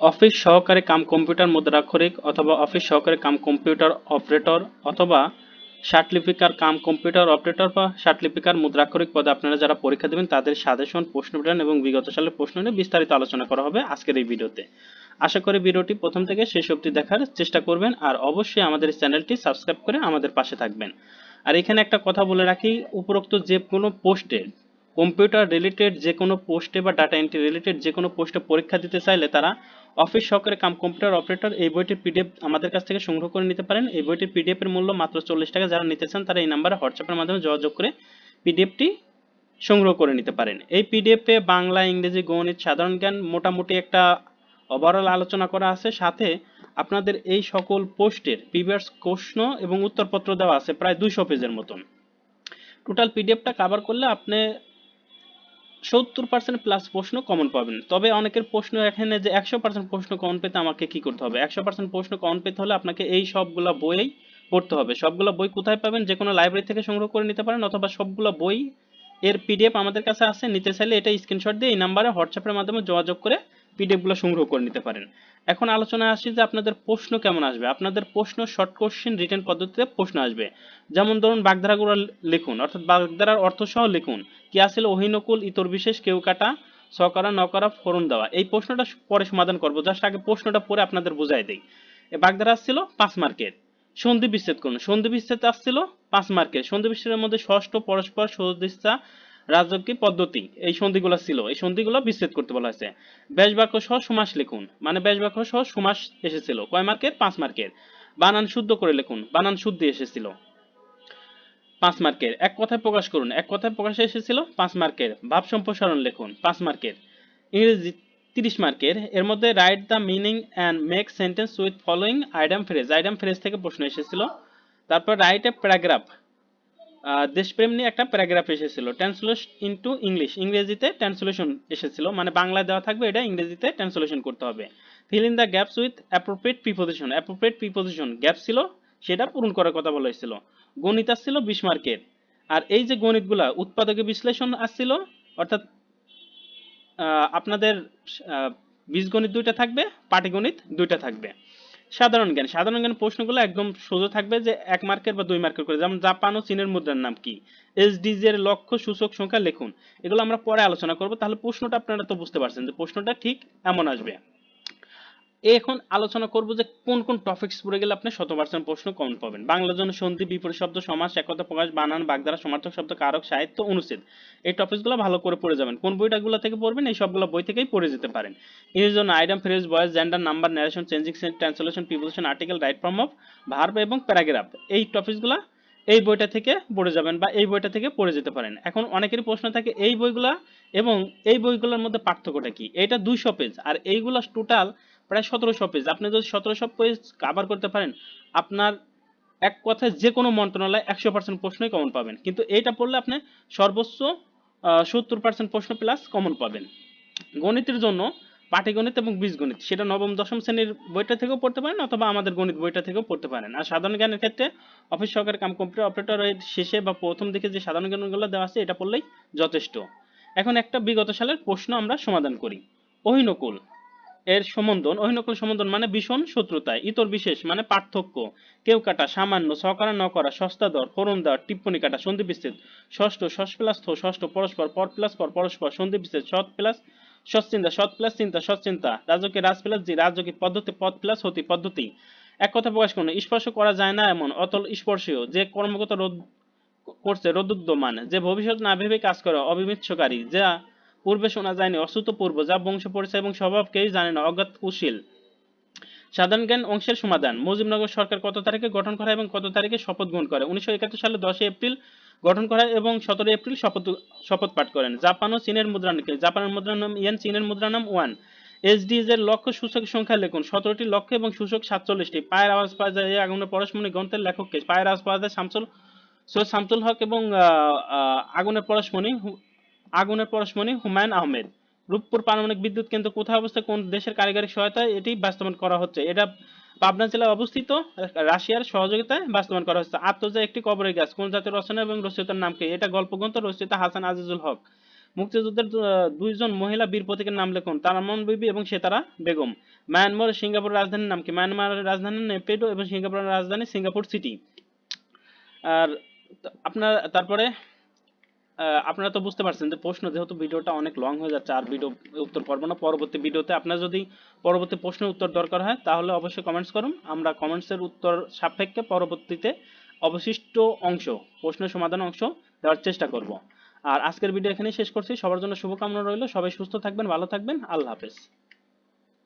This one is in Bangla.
অফিস সহকারী কাম কম্পিউটার মুদ্রাক্ষরিক অথবা অফিস সহকারী কাম কম্পিউটার অপারেটর অথবা শার্টলিপিকার কাম কম্পিউটার অপারেটর বা শার্টলিপিকার মুদ্রাক্ষরিক পদে আপনারা যারা পরীক্ষা দেবেন, তাদের সাজেশন, প্রশ্ন প্যাটার্ন এবং বিগত সালের প্রশ্ন নিয়ে বিস্তারিত আলোচনা করা হবে আজকের এই ভিডিওতে। আশা করি ভিডিওটি প্রথম থেকে শেষ অবধি দেখার চেষ্টা করবেন আর অবশ্যই আমাদের চ্যানেলটি সাবস্ক্রাইব করে আমাদের পাশে থাকবেন। আর এখানে একটা কথা বলে রাখি, উপরোক্ত যে কোনো পোস্টে কম্পিউটার রিলেটেড যে কোনো পোস্টে বা ডাটা এন্ট্রি রিলেটেড যে কোনো পোস্টে পরীক্ষা দিতে চাইলে তারা অফিস সহকারে কাম কম্পিউটার অপারেটর এই বইটির পিডিএফ আমাদের কাছ থেকে সংগ্রহ করে নিতে পারেন। এই বইটির পিডিএফ এর মূল্য মাত্র চল্লিশ টাকা। যারা নিতে চান তারা এই নাম্বারে হোয়াটসঅ্যাপের মাধ্যমে যোগাযোগ করে পিডিএফটি সংগ্রহ করে নিতে পারেন। এই পিডিএফে বাংলা, ইংরেজি, গণিত, সাধারণ জ্ঞান মোটামুটি একটা ওভারঅল আলোচনা করা আছে। সাথে আপনাদের এই সকল পোস্টের প্রিভিয়াস প্রশ্ন এবং উত্তরপত্র দেওয়া আছে, প্রায় দুইশো পেজের মতন। টোটাল পিডিএফটা কভার করলে আপনি সত্তর পার্সেন্ট প্লাস প্রশ্ন কমন পাবেন। তবে অনেকের প্রশ্ন এখানে যে একশো পার্সেন্ট প্রশ্ন কমন পেতে আমাকে কি করতে হবে? একশো পার্সেন্ট প্রশ্ন কমন পেতে হলে আপনাকে এই সবগুলা বইয়েই পড়তে হবে। সবগুলো বই কোথায় পাবেন? যে কোনো লাইব্রেরি থেকে সংগ্রহ করে নিতে পারেন অথবা সবগুলো বই এর পিডিএফ আমাদের কাছে আছে। নিতে চাইলে এটা স্ক্রিনশট দিয়ে এই নাম্বারে হোয়াটসঅ্যাপের মাধ্যমে যোগাযোগ করে পিডিএফগুলো সংগ্রহ করে নিতে পারেন। এখন আলোচনায় আসি যে আপনাদের প্রশ্ন কেমন আসবে? আপনাদের প্রশ্ন শর্ট কোশ্চেন রিটেন পদ্ধতিতে প্রশ্ন আসবে। যেমন ধরুন বাগধারাগুলো লিখুন, অর্থাৎ বাগধারার অর্থ সহ লিখুন, কি আসলে অহিনকুল ইতর বিশেষ কেউ কাটা? সকরা নকরা ফোরন দেওয়া। এই প্রশ্নটা পরে সমাধান করব জাস্ট আগে প্রশ্নটা পরে আপনাদের বুঝাই দেই। বাগধারা আসছিল পাঁচ মার্কের। সন্ধি বিচ্ছেদ করুন। সন্ধি বিচ্ছেদ আসছিল পাঁচ মার্কের। সন্ধি বিচ্ছেদের মধ্যে ষষ্ঠ পরস্পর সদিচ্ছা রাজকীয় পদ্ধতি, এই সন্ধিগুলো ছিল। এই সন্ধিগুলো বিচ্ছেদ করতে বলা হয়েছে। ব্যাস বাক্য সহ সমাস লিখুন। মানে ব্যাস বাক্য সহ সমাস এসেছিল। কয় মার্কের? পাঁচ মার্কের। বানান শুদ্ধ করে লিখুন। বানান শুদ্ধ এসেছিল। পাঁচ মার্কের। এক কথায় প্রকাশ করুন। এক কথায় প্রকাশে এসেছিল। পাঁচ মার্কের। ভাব সম্প্রসারণ লিখুন। পাঁচ মার্কের। ইংরেজি তিরিশ মার্কের। এর মধ্যে write the meaning and make sentence with following idiom phrase idiom phrase থেকে প্রশ্ন এসেছিল। তারপর রাইট এ প্যারাগ্রাফ দেশপ্রেম নিয়ে একটা প্যারাগ্রাফ এসেছিল ট্রান্সলেশন ইনটু ইংলিশ ইংরেজিতে ট্রান্সলেশন এসেছিল মানে বাংলায় দেওয়া থাকবে এটা, ইংরেজিতে ট্রান্সলেশন করতে হবে। Fill in the gaps with appropriate preposition appropriate preposition gap ছিল, সেটা পূরণ করার কথা বলা হয়েছিল। গণিত আসছিল বিশ মার্কের, আর এই যে গণিতগুলা, উৎপাদকে বিশ্লেষণ আসছিল, অর্থাৎ আপনাদের বীজগণিত দুইটা থাকবে, পাটিগণিত দুইটা থাকবে। সাধারণ জ্ঞান। সাধারণ জ্ঞান প্রশ্নগুলো একদম সোজা থাকবে যে এক মার্কের বা দুই মার্কের করে। যেমন জাপান ও চীনের মুদ্রার নাম কি? এসডিজি এর লক্ষ্য, সূচক সংখ্যা লিখুন। এগুলো আমরা পরে আলোচনা করব। তাহলে প্রশ্নটা আপনারা তো বুঝতে পারছেন যে প্রশ্নটা ঠিক এমন আসবে। এখন আলোচনা করব যে কোন কোন টপিকস পড়ে গেলে আপনি শত পার্সেন্ট প্রশ্ন কমন পাবেন। বাংলা জন্য সন্ধি, বিপরীত শব্দ সমাস একতা প্রকাশ, বানান, বাগধারা, সমার্থক শব্দ, কারক, সাহিত্য, অনুচ্ছেদ। এই টপিকসগুলো ভালো করে পড়ে যাবেন। কোন বইটাগুলো থেকে পড়বেন? এই সবগুলো বই থেকেই পড়ে যেতে পারেন। এর জন্য idiom phrase voice gender number narration changing translation preposition article right form of verb এবং প্যারাগ্রাফ এই টপিকসগুলো এই বইটা থেকে পড়ে যাবেন বা এই বইটা থেকে পড়ে যেতে পারেন। এখন অনেকেরই প্রশ্ন থাকে, এই বইগুলা এবং এই বইগুলোর মধ্যে পার্থক্যটা কি? এটা দুইশো পেজ আর এইগুলো টোটাল প্রায় সতেরোশো পেজ আপনি যদি সতেরোশো পেজ কাভার করতে পারেন, আপনার এক কথায় যে কোনো মন্ত্রণালয় একশো পার্সেন্ট প্রশ্নই কমন পাবেন। কিন্তু এইটা পড়লে আপনি সর্বোচ্চ সত্তর পার্সেন্ট প্রশ্ন প্লাস কমন পাবেন। গণিতের জন্য পাটিগণিত এবং বীজগণিত, সেটা নবম, দশম শ্রেণির বইটা থেকেও পড়তে পারেন অথবা আমাদের গণিত বইটা থেকেও পড়তে পারেন। আর সাধারণ জ্ঞানের ক্ষেত্রে অফিস সহকারী কাম কম্পিউটার অপারেটর শেষে বা প্রথম দিকে যে সাধারণ জ্ঞানগুলো দেওয়া আছে, এটা পড়লেই যথেষ্ট। এখন একটা বিগত সালের প্রশ্ন আমরা সমাধান করি। অহিনকুল এর সম্বন্ধন, অহিনকল সম্বন্ধন মানে ভীষণ শত্রুতায় ইতর বিশেষ মানে পার্থক্য। কেউ কাটা সামান্য সকারা ন করা, সস্তা দর ফোরন দেওয়া টিপ্পণী কাটা, সন্ধি বিচ্ছেদ, ষষ্ঠ ষষ্ঠ প্লাস ষষ্ঠ, পরস্পর, পর প্লাস পর, পরস্পর, সন্ধি বিচ্ছেদ, সৎ প্লাস সৎচিন্তা সৎ প্লাস চিন্তা সৎচিন্তা রাজকীয় রাজ প্লাস জি, রাজকীয় পদ্ধতি, পদ প্লাস হতি পদ্ধতি। এক কথা প্রকাশ করুন, স্পর্শ করা যায় না এমন, অতল স্পর্শীয়, যে কর্মগত রোধ করছে রোদুদ্যমান যে ভবিষ্যৎ না ভেবে কাজ করে অবিমিচ্ছকারী, যা পূর্বে শোনা যায়নি, অশ্রুত পূর্ব, যা বংশ পরিচয় এবং স্বভাব কেউই জানে না, অজ্ঞাত কুশীল। সাধারণ জ্ঞান অংশের সমাধান। মুজিবনগর সরকার কত তারিখে গঠন করা এবং কত তারিখে শপথ গ্রহণ করে? উনিশশো একাত্তর সালে দশই এপ্রিল গঠন করা এবং সতেরো এপ্রিল শপথ শপথ পাঠ করেন। জাপান ও চীনের মুদ্রা জাপানের মুদ্রার নাম ইয়ান, চীনের মুদ্রার নাম ওয়ান। এসডিএস এর লক্ষ্য সূচক সংখ্যা লিখুন। সতেরোটি লক্ষ্য এবং সূচক সাতচল্লিশটি। পায়ের আওয়াজ পাওয়া যায়। আগুনের পরশমণি গ্রন্থের লেখককে পায়ের আওয়াজ পাওয়া যায় শামসুল, সৈয়দ শামসুল হক এবং আগুনের পরশমণি আগুনের পরশমণি হুমায়ুন আহমেদ। রূপপুর পারমাণবিক বিদ্যুৎ কেন্দ্র কোথায় অবস্থিত? কোন দেশের কারিগরি সহায়তায় এটি বাস্তবায়ন করা হচ্ছে? এটা পাবনা জেলায় অবস্থিত, রাশিয়ার সহযোগিতায় বাস্তবায়ন করা হচ্ছে। আত্মজা একটি কবরের গাছ, কোন জাতীয় রচনা এবং রচয়িতার নাম কি? এটা গল্পগ্রন্থ রচিত হাসান আজিজুল হক। মুক্তিযুদ্ধের দুইজন মহিলা বীর প্রতীকের নাম লিখুন। তারামন বিবি এবং সেতারা বেগম। মায়ানমার সিঙ্গাপুর রাজধানীর নাম কি? মায়ানমারের রাজধানী নেপেডো এবং সিঙ্গাপুরের রাজধানী সিঙ্গাপুর সিটি। আর আপনার, তারপরে আপনারা তো বুঝতে পারছেন যে প্রশ্ন যেহেতু ভিডিওটা অনেক লং হয়ে যাচ্ছে, আর ভিডিও উত্তর পারব না, পরবর্তী ভিডিওতে আপনার যদি পরবর্তী প্রশ্নের উত্তর দরকার হয়, তাহলে অবশ্যই কমেন্টস করুন। আমরা কমেন্টসের উত্তর সাপেক্ষে পরবর্তীতে অবশিষ্ট অংশ প্রশ্নের সমাধান অংশ দেওয়ার চেষ্টা করব। আর আজকের ভিডিও এখানেই শেষ করছি। সবার জন্য শুভকামনা রইল। সবাই সুস্থ থাকবেন, ভালো থাকবেন। আল্লাহ হাফেজ।